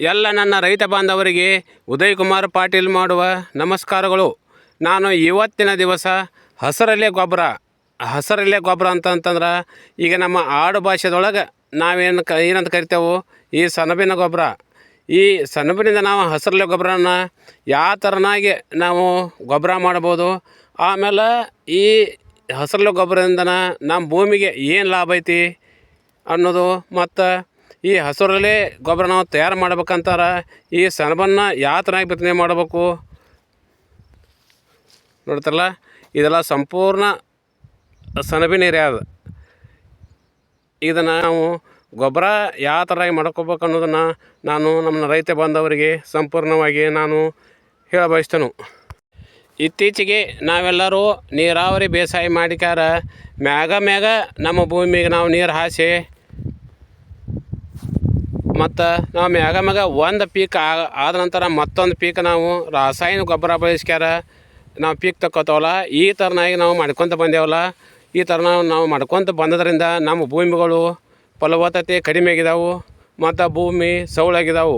ಎಲ್ಲ ನನ್ನ ರೈತ ಬಾಂಧವರಿಗೆ ಉದಯ್ ಕುಮಾರ್ ಪಾಟೀಲ್ ಮಾಡುವ ನಮಸ್ಕಾರಗಳು. ನಾನು ಇವತ್ತಿನ ದಿವಸ ಹಸರಲೆ ಗೊಬ್ಬರ ಹಸರಲೆ ಗೊಬ್ಬರ ಅಂತಂತಂದ್ರೆ ಈಗ ನಮ್ಮ ಆಡು ಭಾಷೆದೊಳಗೆ ನಾವೇನು ಕ, ಏನಂತ ಕರಿತೇವೆ? ಈ ಸೆಣಬಿನ ಗೊಬ್ಬರ. ಈ ಸೆಣಬಿನಿಂದ ನಾವು ಹಸರಲೆ ಗೊಬ್ಬರನ ಯಾವ ಥರನಾಗಿ ನಾವು ಗೊಬ್ಬರ ಮಾಡ್ಬೋದು. ಆಮೇಲೆ ಈ ಹಸರಲೆ ಗೊಬ್ಬರದಿಂದ ನಮ್ಮ ಭೂಮಿಗೆ ಏನು ಲಾಭ ಐತಿ ಅನ್ನೋದು ಮತ್ತು ಈ ಹಸುರಲ್ಲೇ ಗೊಬ್ಬರ ನಾವು ತಯಾರು ಮಾಡ್ಬೇಕಂತಾರ, ಈ ಸೆಣಬನ್ನು ಯಾವ ಥರ ಬಿತ್ತನೆ ಮಾಡಬೇಕು? ನೋಡ್ತಾರಲ್ಲ, ಇದೆಲ್ಲ ಸಂಪೂರ್ಣ ಸೆಣಬಿನ ಏರಿಯಾ ಅದು. ಇದನ್ನು ನಾವು ಗೊಬ್ಬರ ಯಾವ ಥರ ಮಾಡ್ಕೋಬೇಕು ಅನ್ನೋದನ್ನು ನಾನು ನಮ್ಮ ರೈತ ಬಾಂಧವರಿಗೆ ಸಂಪೂರ್ಣವಾಗಿ ನಾನು ಹೇಳ ಬಯಸ್ತೇನೆ. ಇತ್ತೀಚೆಗೆ ನಾವೆಲ್ಲರೂ ನೀರಾವರಿ ಬೇಸಾಯ ಮಾಡಿಕಾರ ಮ್ಯಾಗ ಮ್ಯಾಗ ನಮ್ಮ ಭೂಮಿಗೆ ನಾವು ನೀರು ಹಾಸಿ ಮತ್ತು ನಾವು ಮ್ಯಾಗ ಮ್ಯಾಗ ಒಂದು ಪೀಕ್ ಆದ ನಂತರ ಮತ್ತೊಂದು ಪೀಕ್ ನಾವು ರಾಸಾಯನಿಕ ಗೊಬ್ಬರ ಬಳಸ್ಕ್ಯಾರ ನಾವು ಪೀಕ್ ತಕ್ಕೋತಾವಲ್ಲ. ಈ ಥರನಾಗಿ ನಾವು ಮಾಡ್ಕೊತ ಬಂದೇವಲ್ಲ. ಈ ಥರ ನಾವು ನಾವು ಮಾಡ್ಕೊತ ಬಂದದ್ರಿಂದ ನಮ್ಮ ಭೂಮಿಗಳು ಫಲವತ್ತತೆ ಕಡಿಮೆ ಆಗಿದಾವು ಮತ್ತು ಭೂಮಿ ಸೌಳಾಗಿದಾವು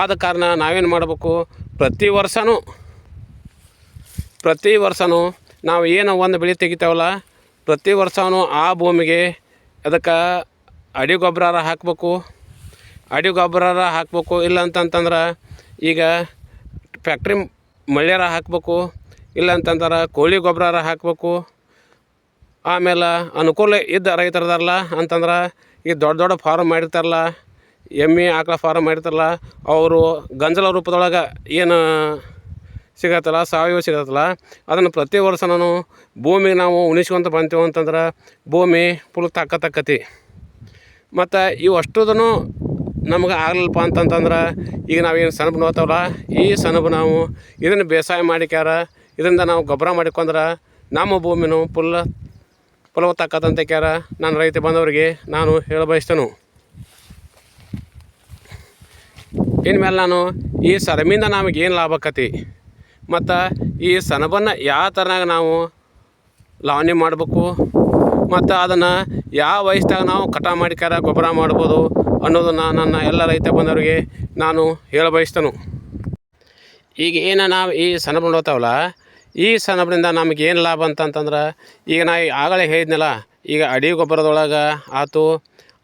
ಆದ ಕಾರಣ ನಾವೇನು ಮಾಡಬೇಕು? ಪ್ರತಿ ವರ್ಷವೂ ಪ್ರತಿ ವರ್ಷವೂ ನಾವು ಏನು ಒಂದು ಬೆಳೆ ತೆಗಿತೇವಲ್ಲ. ಪ್ರತಿ ವರ್ಷವೂ ಆ ಭೂಮಿಗೆ ಅದಕ್ಕೆ ಅಡಿ ಗೊಬ್ಬರ ಹಾಕಬೇಕು. ಅಡಿ ಗೊಬ್ಬರ ಹಾಕಬೇಕು, ಇಲ್ಲ ಅಂತಂತಂದ್ರೆ ಈಗ ಫ್ಯಾಕ್ಟ್ರಿ ಮಳ್ಯಾರ ಹಾಕಬೇಕು, ಇಲ್ಲ ಅಂತಂದ್ರೆ ಕೋಳಿ ಗೊಬ್ಬರ ಹಾಕಬೇಕು, ಆಮೇಲೆ ಅನುಕೂಲ ಇದ್ದ ರೈತರದಲ್ಲ ಅಂತಂದ್ರೆ ಈ ದೊಡ್ಡ ದೊಡ್ಡ ಫಾರ್ಮ್ ಮಾಡಿರ್ತಾರಲ್ಲ ಎಮ್ಮೆ ಆಕಳ ಫಾರ್ಮ್ ಮಾಡಿರ್ತಾರಲ್ಲ ಅವರು ಗಂಜಲ ರೂಪದೊಳಗೆ ಏನು ಸಿಗತ್ತಲ್ಲ ಸಾವಯವ ಸಿಗತ್ತಲ್ಲ ಅದನ್ನು ಪ್ರತಿ ವರ್ಷ ನಾನು ಭೂಮಿಗೆ ನಾವು ಉಣಿಸ್ಕೊಂತ ಬಂತೇವೆ ಅಂತಂದ್ರೆ ಭೂಮಿ ಫುಲ್ ತಕ್ಕತಿ. ಮತ್ತು ಇವು ಅಷ್ಟುದೂ ನಮ್ಗೆ ಆಗ್ಲಿಲ್ಲಪ್ಪ ಅಂತಂತಂದ್ರೆ ಈಗ ನಾವೇನು ಸೆಣಬು ನೋತವಲ್ಲ ಈ ಸೆಣಬು ನಾವು ಇದನ್ನು ಬೇಸಾಯ ಮಾಡಿಕ್ಯಾರ, ಇದರಿಂದ ನಾವು ಗೊಬ್ಬರ ಮಾಡಿಕೊಂಡ್ರೆ ನಮ್ಮ ಭೂಮಿನೂ ಫುಲ್ ಫಲವತ್ತಾಕತ್ತಂತ ಕ್ಯಾರ ನಾನು ರೈತ ಬಂದವರಿಗೆ ನಾನು ಹೇಳ ಬಯಸ್ತೇನು ಇನ್ಮೇಲೆ ನಾನು ಈ ಸೆಣಬಿಂದ ಏನು ಲಾಭ ಆಕತಿ? ಮತ್ತು ಈ ಸೆಣಬನ್ನು ಯಾವ ಥರನಾಗ ನಾವು ಲಾವಣಿ ಮಾಡಬೇಕು? ಮತ್ತು ಅದನ್ನು ಯಾವ ವಯಸ್ಸಾಗ ನಾವು ಕಟಾವು ಮಾಡಿಕಾರ ಗೊಬ್ಬರ ಮಾಡ್ಬೋದು? ಅನ್ನೋದನ್ನು ನನ್ನ ಎಲ್ಲ ರೈತ ಬಂದವರಿಗೆ ನಾನು ಹೇಳ ಬಯಸ್ತನು ಈಗ ಏನು ನಾವು ಈ ಸಣ್ಣ ನೋಡ್ತಾವಲ್ಲ ಈ ಸಣ್ಣಬ್ರಿಂದ ನಮಗೆ ಏನು ಲಾಭ ಅಂತಂತಂದ್ರೆ, ಈಗ ನಾ ಆಗಲೇ ಹೇಳಿದ್ನಲ್ಲ, ಈಗ ಅಡಿ ಗೊಬ್ಬರದೊಳಗೆ ಆತು,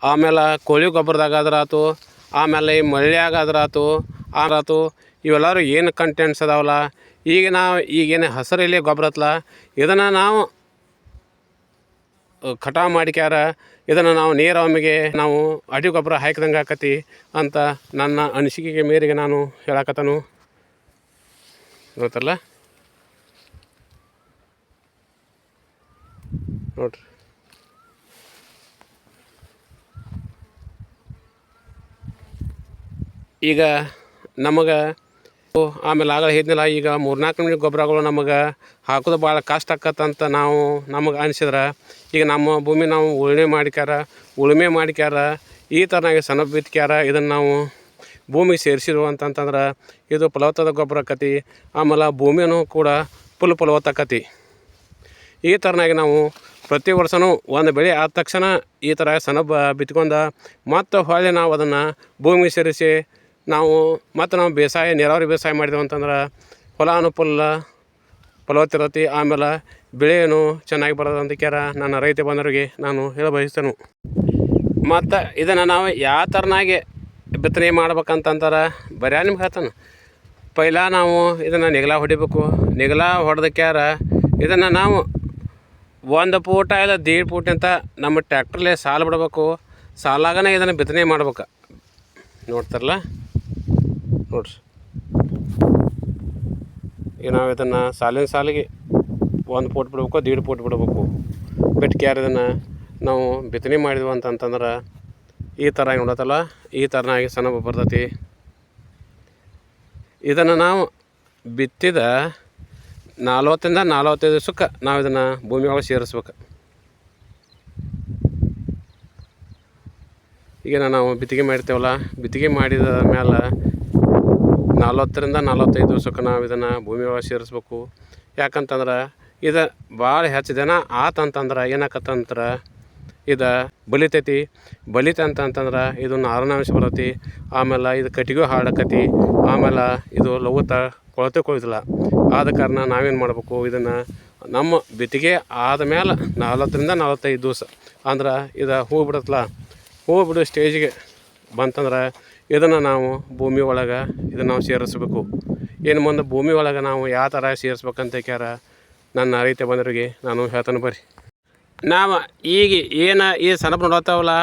ಆಮೇಲೆ ಕೋಳಿ ಗೊಬ್ಬರದಾಗ ಆದ್ರೆ ಆತು, ಆಮೇಲೆ ಈ ಮಳ್ಳ್ಯಾಗ ಆದ್ರೆ ಆತು ಆರಾತು ಇವೆಲ್ಲರೂ ಏನು ಕಂಟೆಂಟ್ಸ್ ಅದಾವಲ್ಲ, ಈಗ ನಾವು ಈಗೇನು ಹಸಿರೆಲೆ ಗೊಬ್ಬರ ಹತ್ತಲ್ಲ ಇದನ್ನು ನಾವು ಕಟಾವು ಮಾಡಿಕ್ಯಾರ, ಇದನ್ನು ನಾವು ನೀರಾವಮಿಗೆ ನಾವು ಅಡಿ ಗೊಬ್ಬರ ಹಾಕಿದಂಗೆ ಆಕತಿ ಅಂತ ನನ್ನ ಅನಿಸಿಕೆಗೆ ಮೇರೆಗೆ ನಾನು ಹೇಳಾಕತ್ತನು. ಗೊತ್ತಲ್ಲ? ನೋಡ್ರಿ. ಈಗ ನಮಗೆ ಆಮೇಲೆ ಆಗಲೇ ಹೇಳಿದ್ನಲ್ಲ, ಈಗ ಮೂರ್ನಾಲ್ಕು ನಿಮಿಷ ಗೊಬ್ಬರಗಳು ನಮಗೆ ಹಾಕೋದು ಭಾಳ ಕಷ್ಟ ಆಕತ್ತಂತ ನಾವು ನಮಗೆ ಅನಿಸಿದ್ರೆ, ಈಗ ನಮ್ಮ ಭೂಮಿ ನಾವು ಉಳುಮೆ ಮಾಡಿಕ್ಯಾರ ಉಳುಮೆ ಮಾಡಿಕ್ಯಾರ, ಈ ಥರನಾಗಿ ಸಣ್ಣ ಬಿತ್ಕ್ಯಾರ, ಇದನ್ನು ನಾವು ಭೂಮಿ ಸೇರಿಸಿರು ಅಂತಂತಂದ್ರೆ ಇದು ಫಲವತ್ತದ ಗೊಬ್ಬರ ಆಕತಿ, ಆಮೇಲೆ ಭೂಮಿನೂ ಕೂಡ ಫುಲ್ ಫಲವತ್ತಾಕತಿ ಈ ಥರನಾಗಿ ನಾವು ಪ್ರತಿ ವರ್ಷವೂ ಒಂದು ಬೆಳೆ ಆದ ತಕ್ಷಣ ಈ ಥರ ಸಣ್ಣ ಬಿತ್ಕೊಂಡ ಮತ್ತು ಹೊಳ್ಳಿ ನಾವು ಅದನ್ನು ಭೂಮಿಗೆ ಸೇರಿಸಿ ನಾವು ಮತ್ತು ನಾವು ಬೇಸಾಯ, ನೀರಾವರಿ ಬೇಸಾಯ ಮಾಡಿದೆವು ಅಂತಂದ್ರೆ ಹೊಲ ಅನುಕೂಲ ಫಲವತ್ತಿರತಿ ಆಮೇಲೆ ಬೆಳೆಯನ್ನು ಚೆನ್ನಾಗಿ ಬರೋದು ಅಂತ ಕ್ಯಾರ ನನ್ನ ರೈತ ಬಂದವರಿಗೆ ನಾನು ಹೇಳಬಯಸ್ತೇನೆ. ಮತ್ತು ಇದನ್ನು ನಾವು ಯಾವ ಥರನಾಗಿ ಬಿತ್ತನೆ ಮಾಡ್ಬೇಕಂತಂದ್ರೆ ಬರ್ಯಾ ನಿಮ್ಗೆ ಹೇಳ್ತಾನೆ. ಪೈಲ ನಾವು ಇದನ್ನು ನೆಗಲ ಹೊಡಿಬೇಕು. ನೆಗಲ ಹೊಡೆದಕ್ಯಾರ ಇದನ್ನು ನಾವು ಒಂದು ಪೂಟ ಇಲ್ಲ ದೀಡ್ ಪೂಟ ಅಂತ ನಮ್ಮ ಟ್ಯಾಕ್ಟ್ರಲ್ಲೇ ಸಾಲು ಬಿಡಬೇಕು. ಸಾಲಾಗನೇ ಇದನ್ನು ಬಿತ್ತನೆ ಮಾಡ್ಬೇಕು. ನೋಡ್ತಾರಲ್ಲ? ನೋಡ್ರಿ ಈಗ ನಾವು ಇದನ್ನು ಸಾಲಿನ ಸಾಲಿಗೆ ಒಂದು ಪೋಟ್ ಬಿಡ್ಬೇಕು, ದೀಡ್ ಪೋಟ್ ಬಿಡಬೇಕು. ಬಿಟ್ಟು ಇದನ್ನು ನಾವು ಬಿತ್ತನೆ ಮಾಡಿದ್ವು ಅಂತಂತಂದ್ರೆ ಈ ಥರ ನೋಡತ್ತಲ್ಲ, ಈ ಥರನಾಗಿ ಸಣ್ಣ ಬರ್ತೈತಿ. ಇದನ್ನು ನಾವು ಬಿತ್ತಿದ ನಲ್ವತ್ತರಿಂದ ನಲ್ವತ್ತೈದು ದಿವಸಕ್ಕೆ ನಾವು ಇದನ್ನು ಭೂಮಿ ಒಳಗೆ ಸೇರಿಸ್ಬೇಕು. ಈಗ ನಾವು ಬಿತ್ತಿಗೆ ಮಾಡಿರ್ತೇವಲ್ಲ, ಬಿತ್ತಿಗೆ ಮಾಡಿದ ಮೇಲೆ ನಲ್ವತ್ತರಿಂದ ನಲ್ವತ್ತೈದು ವರ್ಷಕ್ಕೆ ನಾವು ಇದನ್ನು ಭೂಮಿ ಒಳಗೆ ಸೇರಿಸ್ಬೇಕು. ಯಾಕಂತಂದ್ರೆ ಇದು ಭಾಳ ಹೆಚ್ಚು ದಿನ ಆತಂತಂದ್ರೆ ಏನಾಕತ್ತಂದ್ರೆ ಇದು ಬಲಿತೈತಿ. ಬಲಿತ ಅಂತಂತಂದ್ರೆ ಇದು ನಾರಿನಾಂಶ ಬರತಿ ಆಮೇಲೆ ಇದು ಕಟ್ಟಿಗೆ ಹಾಡಕತಿ ಆಮೇಲೆ ಇದು ಲಘುತ ಕೊಳತೆ ಕೊಯ್ದಿಲ್ಲ. ಆದ ಕಾರಣ ನಾವೇನು ಮಾಡಬೇಕು? ಇದನ್ನು ನಮ್ಮ ಬಿತ್ತಿಗೆ ಆದಮೇಲೆ ನಲವತ್ತರಿಂದ ನಲವತ್ತೈದು ದಿವಸ. ಅಂದ್ರೆ ಇದು ಹೂ ಬಿಡತ್ತಲ್ಲ? ಹೂ ಬಿಡೋ ಸ್ಟೇಜಿಗೆ ಬಂತಂದ್ರೆ ಇದನ್ನು ನಾವು ಭೂಮಿ ಒಳಗೆ ಇದನ್ನು ನಾವು ಸೇರಿಸ್ಬೇಕು. ಏನು ಮುಂದೆ ಭೂಮಿ ಒಳಗೆ ನಾವು ಯಾವ ಥರ ಸೇರಿಸ್ಬೇಕಂತ ಕ್ಯಾರ ನನ್ನ ರೈತ ಬಂದವರಿಗೆ ನಾನು ಹೇಳ್ತಾನೆ ಬರ್ರಿ. ನಾವು ಈಗ ಏನು ಈ ಸನಪ ನೋಡತ್ತಾವಲ್ಲ,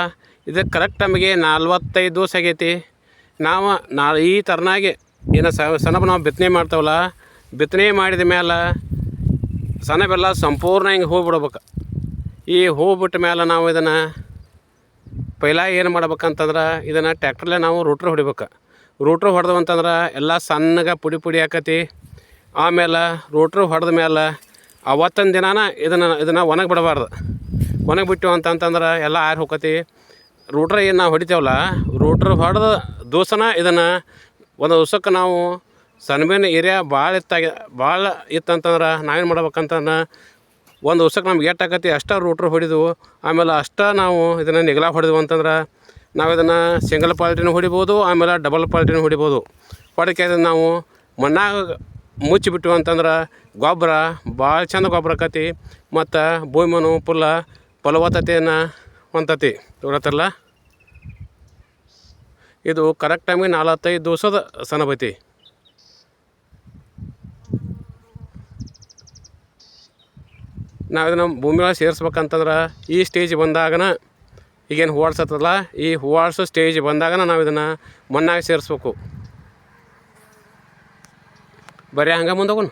ಇದು ಕರೆಕ್ಟ್ ನಮಗೆ ನಲ್ವತ್ತೈದು ದಿವಸ ಆಗೈತಿ. ನಾವು ನಾ ಈ ಥರನಾಗಿ ಏನು ಸ ನಾವು ಬಿತ್ತನೆ ಮಾಡ್ತಾವಲ್ಲ, ಬಿತ್ತನೆ ಮಾಡಿದ ಮೇಲೆ ಸಣಬೆಲ್ಲ ಸಂಪೂರ್ಣ ಹಿಂಗೆ ಹೂ ಬಿಡ್ಬೇಕು. ಈ ಹೂ ಬಿಟ್ಟ ಮೇಲೆ ನಾವು ಇದನ್ನು ಪೈಲ ಏನು ಮಾಡ್ಬೇಕಂತಂದ್ರೆ ಇದನ್ನು ಟ್ಯಾಕ್ಟ್ರಲ್ಲೇ ನಾವು ರೂಟ್ರ್ ಹೊಡಿಬೇಕು. ರೂಟ್ರ್ ಹೊಡೆದವು ಅಂತಂದ್ರೆ ಎಲ್ಲ ಸಣ್ಣಗೆ ಪುಡಿ ಪುಡಿ ಆಕತಿ. ಆಮೇಲೆ ರೂಟ್ರ್ ಹೊಡೆದ ಮೇಲೆ ಅವತ್ತೊಂದು ದಿನಾನ ಇದನ್ನು ಇದನ್ನು ಒಣಗಿ ಬಿಡಬಾರ್ದು. ಒಣಗಿ ಬಿಟ್ಟು ಅಂತಂತಂದ್ರೆ ಎಲ್ಲ ಆರಿ ಹೋಕತಿ. ರೂಟ್ರ್ ಏನು ನಾವು ಹೊಡಿತೇವಲ್ಲ ರೂಟ್ರ್ ಹೊಡೆದ ದಿವಸನ ಇದನ್ನು ಒಂದು ದಿವ್ಸಕ್ಕೆ ನಾವು ಸಣ್ಣ ಏರಿಯಾ ಭಾಳ ಇತ್ತಾಗ ಭಾಳ ಇತ್ತಂತಂದ್ರೆ ನಾವೇನು ಮಾಡ್ಬೇಕಂತಂದ್ರೆ ಒಂದು ವರ್ಷಕ್ಕೆ ನಮ್ಗೆ ಎಷ್ಟು ಆಕತಿ, ಅಷ್ಟೇ ರೂಟ್ರ್ ಆಮೇಲೆ ಅಷ್ಟೇ ನಾವು ಇದನ್ನು ನಿಗಲ ಹೊಡೆದೆವು ಅಂತಂದ್ರೆ ನಾವು ಇದನ್ನು ಸಿಂಗಲ್ ಪಾಲ್ಟಿನೂ ಹೊಡಿಬೋದು, ಆಮೇಲೆ ಡಬಲ್ ಪಾಲ್ಟಿನೂ ಹೊಡಿಬೋದು. ಹೊಡಕ್ಕೆ ಅದನ್ನು ನಾವು ಮಣ್ಣಾಗ ಮುಚ್ಚಿಬಿಟ್ಟು ಅಂತಂದ್ರೆ ಗೊಬ್ಬರ, ಭಾಳ ಚಂದ ಗೊಬ್ಬರ ಆಕತಿ, ಮತ್ತು ಭೂಮಿನೂ ಪುಲ್ಲ ಫಲವತ್ತತೆಯನ್ನು ಹೊಂದತಿ ನೋಡತ್ತಲ್ಲ ಇದು ಕರೆಕ್ಟ್ ಟೈಮಿಗೆ ನಾಲ್ವತ್ತೈದು ದಿವಸದ ಸನಬೈತಿ. ನಾವು ಇದನ್ನು ಭೂಮಿ ಒಳಗೆ ಸೇರಿಸ್ಬೇಕಂತಂದ್ರೆ ಈ ಸ್ಟೇಜ್ ಬಂದಾಗನ ಈಗೇನು ಹೂವಾಡ್ಸತ್ತಲ್ಲ ಈ ಹೂವಾಡ್ಸೋ ಸ್ಟೇಜ್ ಬಂದಾಗನ ನಾವು ಇದನ್ನು ಮಣ್ಣಾಗ ಸೇರಿಸ್ಬೇಕು. ಬರೀ ಹಂಗೆ ಮುಂದೋಗೋಣ.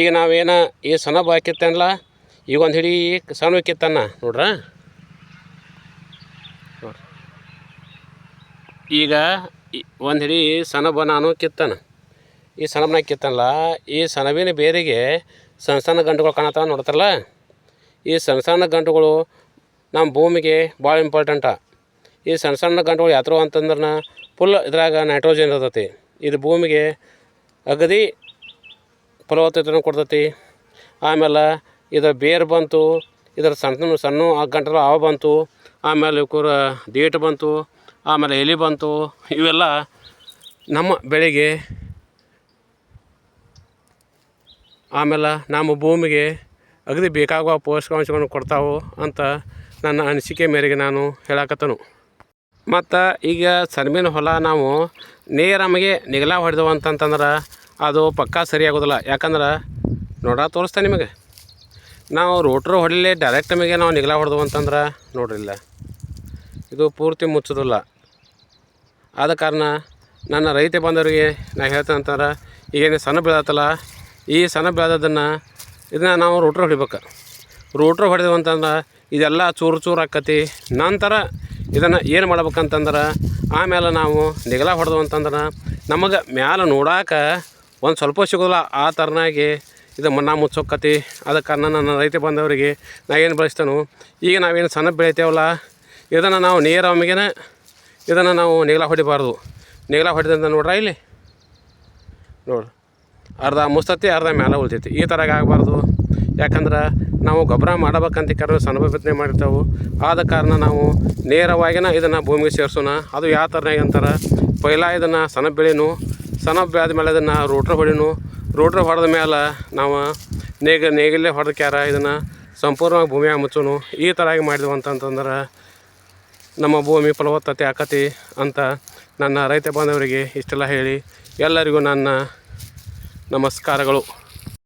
ಈಗ ನಾವೇನ ಈ ಸಣ್ಣ ಬಾಕಿತ್ತಲ್ಲ ಈಗ ಒಂದು ಹಿಡಿ ಸಣ್ಣ ಕಿತ್ತನ್ನ ನೋಡ್ರ? ಈಗ ಒಂದು ಹಿಡಿ ಸಣ್ಣ ನಾನು ಕಿತ್ತನ. ಈ ಸಣಬನ ಹಾಕಿತ್ತಲ್ಲ ಈ ಸಣಬಿನ ಬೇರಿಗೆ ಸಣ್ಣ ಸಣ್ಣ ಗಂಟುಗಳು ಕಾಣತ್ತಾವ ನೋಡ್ತಾರಲ್ಲ ಈ ಸಣ್ಣ ಸಣ್ಣ ಗಂಟುಗಳು ನಮ್ಮ ಭೂಮಿಗೆ ಭಾಳ ಇಂಪಾರ್ಟೆಂಟ ಈ ಸಣ್ಣ ಸಣ್ಣ ಗಂಟುಗಳು ಯಾತ್ರೋ ಅಂತಂದ್ರೆ ಫುಲ್ ಇದ್ರಾಗ ನೈಟ್ರೋಜನ್ ಇರ್ತೈತಿ. ಇದು ಭೂಮಿಗೆ ಅಗದಿ ಫಲವತ್ತತೆಯನ್ನು ಕೊಡ್ತೈತಿ. ಆಮೇಲೆ ಇದರ ಬೇರು ಬಂತು, ಇದರ ಸಣ್ಣ ಸಣ್ಣ ಆ ಗಂಟಲು ಆವ ಬಂತು, ಆಮೇಲೆ ಇವಕ್ಕೂರ ಡೇಟ್ ಬಂತು, ಆಮೇಲೆ ಎಲೆ ಬಂತು, ಇವೆಲ್ಲ ನಮ್ಮ ಬೆಳೆಗೆ ಆಮೇಲೆ ನಮ್ಮ ಭೂಮಿಗೆ ಅಗದಿ ಬೇಕಾಗುವ ಪೋಷಕಾಂಶಗಳನ್ನು ಕೊಡ್ತಾವೆ ಅಂತ ನನ್ನ ಅನಿಸಿಕೆ ಮೇರೆಗೆ ನಾನು ಹೇಳಕತ್ತನು. ಮತ್ತು ಈಗ ಸರ್ಮಿನ ಹೊಲ ನಾವು ನೇರಮಗೆ ನಿಗಲ ಹೊಡೆದವು ಅಂತಂತಂದ್ರೆ ಅದು ಪಕ್ಕಾ ಸರಿಯಾಗೋದಿಲ್ಲ. ಯಾಕಂದ್ರೆ ನೋಡ ತೋರಿಸ್ತಾ ನಿಮಗೆ. ನಾವು ರೋಟ್ರು ಹೊಡಿಲಿ ಡೈರೆಕ್ಟ್ ನಮಗೆ ನಾವು ನಿಗಲ ಹೊಡೆದವು ಅಂತಂದ್ರೆ ನೋಡ್ರಿಲ್ಲ. ಇದು ಪೂರ್ತಿ ಮುಚ್ಚೋದಿಲ್ಲ. ಆದ ಕಾರಣ ನನ್ನ ರೈತ ಬಂದವರಿಗೆ ನಾನು ಹೇಳ್ತೇನೆ ಅಂತಂದ್ರೆ ಈಗೇನು ಸಣ್ಣ ಬೆಳೆದತ್ತಲ್ಲ ಈ ಸಣ್ಣ ಬೆಳೆದದನ್ನು ಇದನ್ನ ನಾವು ರೋಟ್ರ್ ಹೊಡಿಬೇಕು. ರೋಟ್ರ್ ಹೊಡೆದೇವು ಅಂತಂದ್ರೆ ಇದೆಲ್ಲ ಚೂರು ಚೂರು ಆಕತಿ. ನಂತರ ಇದನ್ನು ಏನು ಮಾಡ್ಬೇಕಂತಂದ್ರೆ ಆಮೇಲೆ ನಾವು ನಿಗಲ ಹೊಡೆದು ಅಂತಂದ್ರೆ ನಮಗೆ ಮ್ಯಾಲೆ ನೋಡಾಕ ಒಂದು ಸ್ವಲ್ಪ ಸಿಗೋಲ್ಲ ಆ ಥರನಾಗಿ ಇದು ಮಣ್ಣ ಮುಚ್ಚೋಕತಿ. ಅದಕ್ಕೆ ನನ್ನ ರೈತ ಬಂದವರಿಗೆ ನಾ ಏನು ಬೆಳೆಸ್ತೇನೆ. ಈಗ ನಾವೇನು ಸಣ್ಣ ಬೆಳಿತೇವಲ್ಲ, ಇದನ್ನು ನಾವು ನೇರವಮಿಗೆನ ಇದನ್ನು ನಾವು ನಿಗಲ ಹೊಡಿಬಾರ್ದು. ನಿಗಲ ಹೊಡೆದಂತ ನೋಡ್ರ ಇಲ್ಲಿ? ನೋಡು ಅರ್ಧ ಮುಸ್ತತಿ ಅರ್ಧ ಮೇಲೆ ಉಳಿತೈತಿ. ಈ ಥರ ಆಗಬಾರ್ದು. ಯಾಕಂದ್ರೆ ನಾವು ಗೊಬ್ಬರ ಮಾಡಬೇಕಂತ ಕರೆ ಸಣ್ಣ ಬಿತ್ತನೆ ಮಾಡಿರ್ತಾವೆ. ಆದ ಕಾರಣ ನಾವು ನೇರವಾಗಿನ ಇದನ್ನು ಭೂಮಿಗೆ ಸೇರಿಸೋಣ. ಅದು ಯಾವ ಥರನಾಗಿ ಅಂತಾರೆ? ಪೈಲ ಇದನ್ನು ಸಣ್ಣ ಬೆಳೆನು ಸಣ್ಣ ಬೆಳೆದ ಮೇಲೆ ಇದನ್ನು ರೋಟ್ರ್ ಹೊಡೆನು. ರೋಟ್ರ್ ಹೊಡೆದ ಮೇಲೆ ನಾವು ನೇಗ ನೇಗಿಲೇ ಹೊಡೆದ್ಕ್ಯಾರ ಇದನ್ನು ಸಂಪೂರ್ಣವಾಗಿ ಭೂಮಿಯಾಗ ಮುಚ್ಚೋನು. ಈ ಥರ ಆಗಿ ಮಾಡಿದ್ವು ಅಂತಂತಂದ್ರೆ ನಮ್ಮ ಭೂಮಿ ಫಲವತ್ತತೆ ಆಕತಿ ಅಂತ ನನ್ನ ರೈತ ಬಾಂಧವರಿಗೆ ಇಷ್ಟೆಲ್ಲ ಹೇಳಿ. ಎಲ್ಲರಿಗೂ ನನ್ನ ನಮಸ್ಕಾರಗಳು.